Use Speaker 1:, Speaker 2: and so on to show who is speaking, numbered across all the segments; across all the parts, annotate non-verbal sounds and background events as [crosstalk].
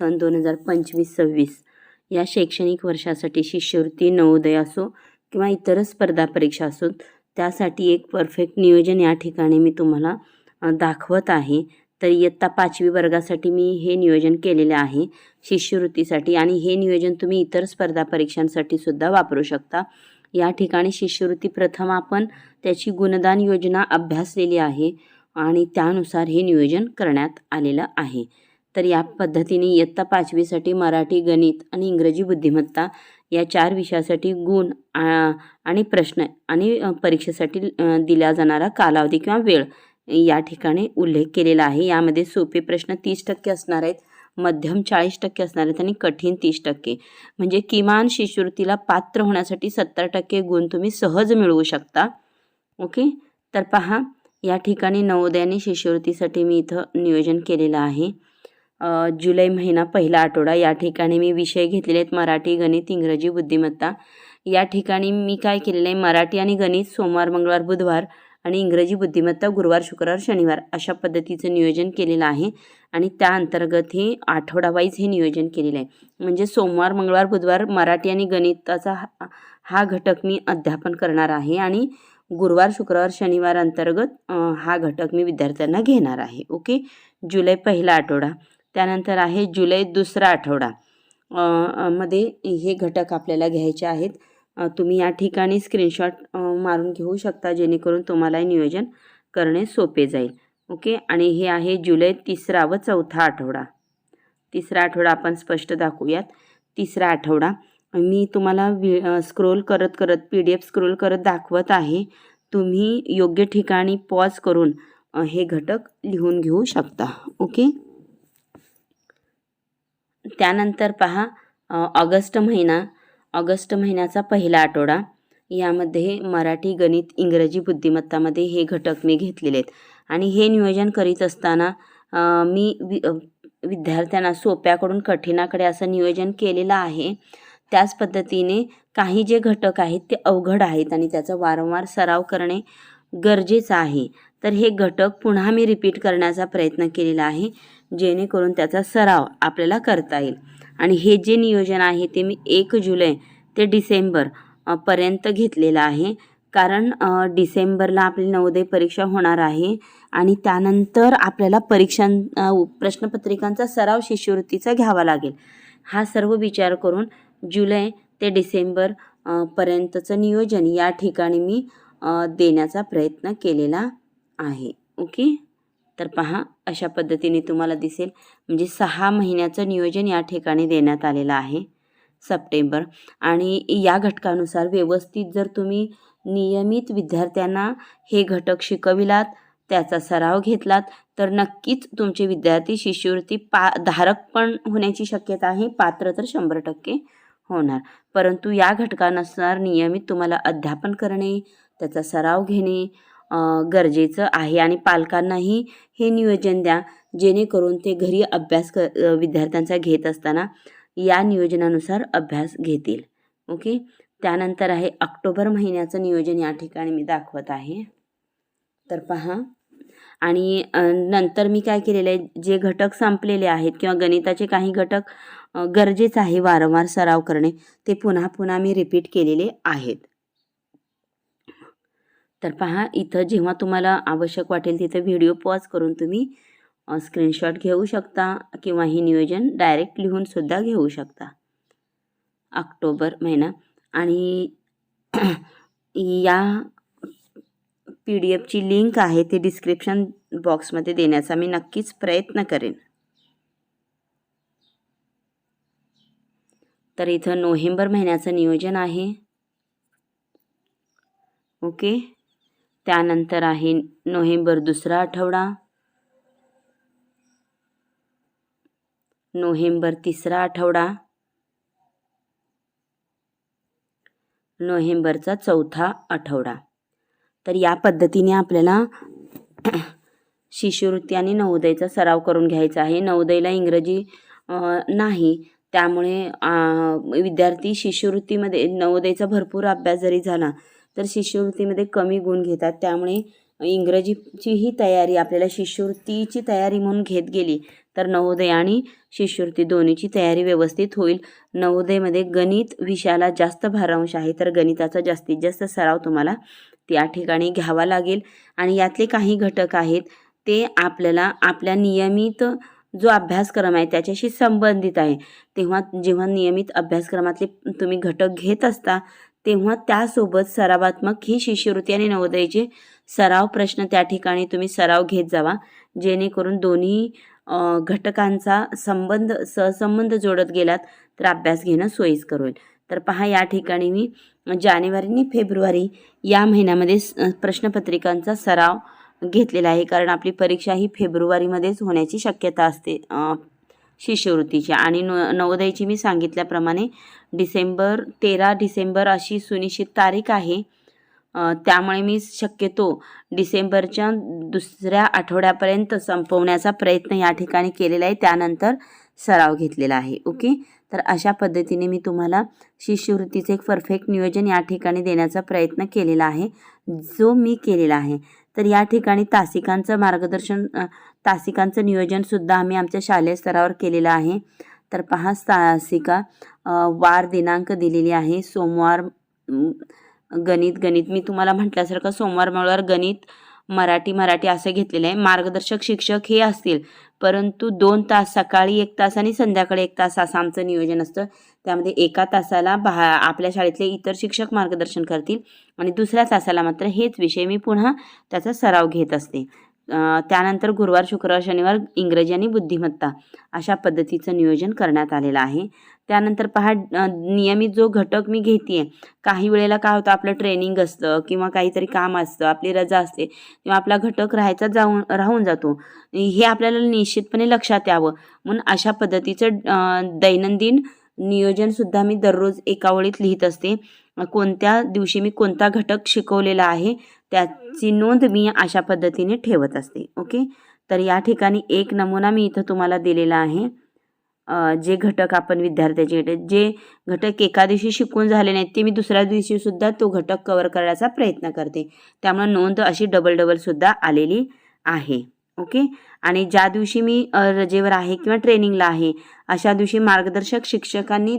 Speaker 1: सन दोन हजार पंचवीस सव्वीस. या शैक्षणिक वर्षासाठी शिष्यवृत्ती नवोदय असो किंवा इतर स्पर्धा परीक्षा असो त्यासाठी एक परफेक्ट नियोजन या ठिकाणी मी तुम्हाला दाखवत आहे. तर इयत्ता पाचवी वर्गासाठी मी हे नियोजन केलेले आहे शिष्यवृत्तीसाठी आणि हे नियोजन तुम्ही इतर स्पर्धा परीक्षांसाठी सुद्धा वापरू शकता. या ठिकाणी शिष्यवृत्ती प्रथम आपण त्याची गुणदान योजना अभ्यासलेली आहे आणि त्यानुसार हे नियोजन करण्यात आलेलं आहे. तर या पद्धतीने इयत्ता पाचवीसाठी मराठी गणित आणि इंग्रजी बुद्धिमत्ता या चार विषयासाठी गुण आणि प्रश्न आणि परीक्षेसाठी दिला जाणारा कालावधी किंवा वेळ या ठिकाणी उल्लेख केलेला आहे. यामध्ये सोपे प्रश्न तीस टक्के असणार आहेत मध्यम चाळीस टक्के असणार आहेत आणि कठीण तीस टक्के. म्हणजे किमान शिष्यवृत्तीला पात्र होण्यासाठी सत्तर टक्के गुण तुम्ही सहज मिळवू शकता. ओके? तर पहा या ठिकाणी नवोदयाने शिष्यवृत्तीसाठी मी इथं नियोजन केलेलं आहे. जुलै महिना पहिला आठवडा. या ठिकाणी मी विषय घेतलेले आहेत मराठी गणित इंग्रजी बुद्धिमत्ता. या ठिकाणी मी काय केलेलं आहे? मराठी आणि गणित सोमवार मंगळवार बुधवार आणि इंग्रजी बुद्धिमत्ता गुरुवार शुक्रवार शनिवार अशा पद्धतीचं नियोजन केलेलं आहे आणि त्या अंतर्गत हे आठवडावाईज हे नियोजन केलेलं आहे. म्हणजे सोमवार मंगळवार बुधवार मराठी आणि गणिताचा हा हा घटक मी अध्यापन करणार आहे आणि गुरुवार शुक्रवार शनिवार अंतर्गत हा घटक मी विद्यार्थ्यांना घेणार आहे. ओके? जुलै पहिला आठवडा. त्यानंतर आहे जुलै दुसरा आठवडा. मध्ये हे घटक आपल्याला घ्यायचे आहेत. तुम्ही या ठिकाणी स्क्रीनशॉट मारून घेऊ शकता जेणेकरून तुम्हाला हे नियोजन करणे सोपे जाईल. ओके? आणि हे आहे जुलै तिसरा व चौथा आठवडा. तिसरा आठवडा आपण स्पष्ट दाखवूयात. तिसरा आठवडा. मी तुम्हाला वि स्क्रोल करत करत पी डी एफ स्क्रोल करत दाखवत आहे. तुम्ही योग्य ठिकाणी पॉज करून हे घटक लिहून घेऊ शकता. ओके? त्यानंतर पहा ऑगस्ट महिना. ऑगस्ट महिन्याचा पहिला आठवडा. यामध्ये मराठी गणित इंग्रजी बुद्धिमत्तामध्ये हे घटक मी घेतलेले आहेत. आणि हे नियोजन करीत असताना मी वि विद्यार्थ्यांना सोप्याकडून कठीणाकडे असं नियोजन केलेलं आहे. त्याच पद्धतीने काही जे घटक आहेत ते अवघड आहेत आणि त्याचा वारंवार सराव करणे गरजेचं आहे. तर हे घटक पुन्हा मी रिपीट करण्याचा प्रयत्न केलेला आहे. जेणेकरून त्याचा सराव आपल्याला करता येईल. आणि हे जे नियोजन आहे ते मी एक जुलै ते डिसेंबर पर्यंत घेतलेलं आहे. कारण डिसेंबरला आपली नवोदय परीक्षा होणार आहे आणि त्यानंतर आपल्याला परीक्षां प्रश्नपत्रिकांचा सराव शिष्यवृत्तीचा घ्यावा लागेल. हा सर्व विचार करून जुलै ते डिसेंबर पर्यंतचं नियोजन या ठिकाणी मी देण्याचा प्रयत्न केलेला आहे. ओके? तर पहा अशा पद्धतीने तुम्हाला दिसेल. म्हणजे सहा महिन्याचं नियोजन या ठिकाणी देण्यात आलेलं आहे. सप्टेंबर. आणि या घटकानुसार व्यवस्थित जर तुम्ही नियमित विद्यार्थ्यांना हे घटक शिकविलात त्याचा सराव घेतलात तर नक्कीच तुमचे विद्यार्थी शिष्यवृत्ती पा धारक पण होण्याची शक्यता आहे. पात्र तर शंभर टक्के होणार. परंतु या घटकानुसार नियमित तुम्हाला अध्यापन करणे त्याचा सराव घेणे गरजेचं आहे. आणि पालकांनाही हे नियोजन द्या जेणेकरून ते घरी अभ्यास क विद्यार्थ्यांचा घेत असताना या नियोजनानुसार अभ्यास घेतील. ओके? त्यानंतर आहे ऑक्टोबर महिन्याचं नियोजन या ठिकाणी मी दाखवत आहे. तर पहा. आणि नंतर मी काय केलेलं आहे? जे घटक संपलेले आहेत किंवा गणिताचे काही घटक गरजेचं आहे वारंवार सराव करणे ते पुन्हा पुन्हा मी रिपीट केलेले आहेत. तर पहा इथं जेव्हा तुम्हाला आवश्यक वाटेल तिथं व्हिडिओ पॉज करून तुम्ही स्क्रीनशॉट घेऊ शकता किंवा हे नियोजन डायरेक्ट लिहूनसुद्धा घेऊ शकता. ऑक्टोबर महिना. आणि या पी डी एफची लिंक आहे ती डिस्क्रिप्शन बॉक्समध्ये देण्याचा मी नक्कीच प्रयत्न करेन. तर इथं नोव्हेंबर महिन्याचं नियोजन आहे. ओके? त्यानंतर आहे नोव्हेंबर दुसरा आठवडा. नोव्हेंबर तिसरा आठवडा. नोव्हेंबरचा चौथा आठवडा. तर या पद्धतीने आपल्याला [clears throat] शिष्यवृत्ती आणि नवोदयचा सराव करून घ्यायचा आहे. नवोदयला इंग्रजी नाही. त्यामुळे विद्यार्थी शिष्यवृत्तीमध्ये नवोदयचा भरपूर अभ्यास जरी झाला तर शिष्यवृत्तीमध्ये कमी गुण घेतात. त्यामुळे इंग्रजीचीही तयारी आपल्याला शिष्यवृत्तीची तयारी म्हणून घेत गेली तर नवोदय आणि शिष्यवृत्ती दोन्हीची तयारी व्यवस्थित होईल. नवोदयमध्ये गणित विषयाला जास्त भारांश आहे तर गणिताचा जास्तीत जास्त सराव तुम्हाला त्या ठिकाणी घ्यावा लागेल. आणि यातले काही घटक आहेत ते आपल्याला आपल्या नियमित जो अभ्यासक्रम आहे त्याच्याशी संबंधित आहे. तेव्हा जेव्हा नियमित अभ्यासक्रमातले तुम्ही घटक घेत असता तेव्हा त्यासोबत सरावात्मक ही शिष्यवृत्ती आणि नवोदयाचे सराव प्रश्न त्या ठिकाणी तुम्ही सराव घेत जावा. जेणेकरून दोन्ही घटकांचा संबंध सहसंबंध जोडत गेलात तर अभ्यास घेणं सोयीस्कर होईल. तर पहा या ठिकाणी मी जानेवारी आणि फेब्रुवारी या महिन्यामध्ये स- प्रश्नपत्रिकांचा सराव घेतलेला आहे. कारण आपली परीक्षा ही फेब्रुवारीमध्येच होण्याची शक्यता असते. शिष्यवृत्तीची. आणि न नवोदयची मी सांगितल्याप्रमाणे डिसेंबर तेरा डिसेंबर अशी सुनिश्चित तारीख आहे. त्यामुळे मी शक्यतो डिसेंबरच्या दुसऱ्या आठवड्यापर्यंत संपवण्याचा प्रयत्न या ठिकाणी केलेला आहे. त्यानंतर सराव घेतलेला आहे. ओके? तर अशा पद्धतीने मी तुम्हाला शिष्यवृत्तीचं एक परफेक्ट नियोजन या ठिकाणी देण्याचा प्रयत्न केलेला आहे. जो मी केलेला आहे. तर या ठिकाणी तासिकांचं मार्गदर्शन तासिकांचं नियोजनसुद्धा आम्ही आमच्या शालेय स्तरावर केलेलं आहे. तर पहा तासिका वार दिनांक दिलेली आहे. सोमवार गणित गणित. मी तुम्हाला म्हटल्यासारखं सोमवार मंगळवार गणित मराठी मराठी असं घेतलेलं आहे. मार्गदर्शक शिक्षक हे असतील. परंतु दोन तास सकाळी एक तास आणि संध्याकाळी एक तास असं आमचं नियोजन असतं. त्यामध्ये एका तासाला बा आपल्या शाळेतले इतर शिक्षक मार्गदर्शन करतील आणि दुसऱ्या तासाला मात्र हेच विषय मी पुन्हा त्याचा सराव घेत असते. त्यानंतर गुरुवार शुक्रवार शनिवार इंग्रजी आणि बुद्धिमत्ता अशा पद्धतीचं नियोजन करण्यात आलेलं आहे. त्यानंतर पहा नियमित जो घटक मी घेते काही वेळेला काय होतं आपलं ट्रेनिंग असतं किंवा काहीतरी काम असतं आपली रजा असते किंवा आपला घटक राहायचा जाऊन राहून जातो. हे आपल्याला निश्चितपणे लक्षात यावं. म्हणून अशा पद्धतीचं दैनंदिन नियोजनसुद्धा मी दररोज एका ओळीत लिहित असते. कोणत्या दिवशी मी कोणता घटक शिकवलेला आहे त्याची नोंद मी अशा पद्धतीने ठेवत असते. ओके? तर या ठिकाणी एक नमुना मी इथं तुम्हाला दिलेला आहे. जे घटक आपण विद्यार्थ्याचे घटक जे घटक एका दिवशी शिकून झाले नाहीत ते मी दुसऱ्या दिवशीसुद्धा तो घटक कवर करण्याचा प्रयत्न करते. त्यामुळे नोंद अशी डबल डबलसुद्धा आलेली आहे. ओके? आणि ज्या दिवशी मी रजेवर आहे किंवा ट्रेनिंगला आहे अशा दिवशी मार्गदर्शक शिक्षकांनी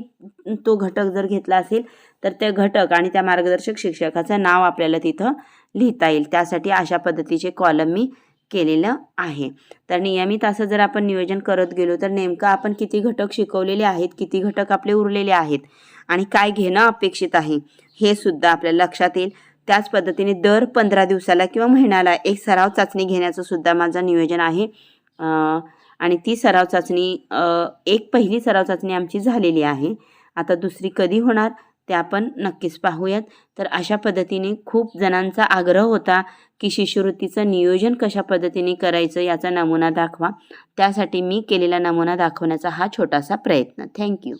Speaker 1: तो घटक जर घेतला असेल तर त्या घटक आणि त्या मार्गदर्शक शिक्षकाचं नाव आपल्याला तिथं लिहिता येईल. त्यासाठी अशा पद्धतीचे कॉलम मी केलेलं आहे. तर नियमित असं जर आपण नियोजन करत गेलो तर नेमकं आपण किती घटक शिकवलेले आहेत किती घटक आपले उरलेले आहेत आणि काय घेणं अपेक्षित आहे हे सुद्धा आपल्याला लक्षात येईल. त्याच पद्धतीने दर पंधरा दिवसाला किंवा महिन्याला एक सराव चाचणी घेण्याचं सुद्धा माझं नियोजन आहे. आणि ती सराव चाचणी एक पहिली सराव चाचणी आमची झालेली आहे. आता दुसरी कधी होणार? ते आपण नक्कीच पाहूयात. तर अशा पद्धतीने खूप जणांचा आग्रह होता की शिष्यवृत्तीचं नियोजन कशा पद्धतीने करायचं याचा नमुना दाखवा. त्यासाठी मी केलेला नमुना दाखवण्याचा हा छोटासा प्रयत्न. थँक्यू.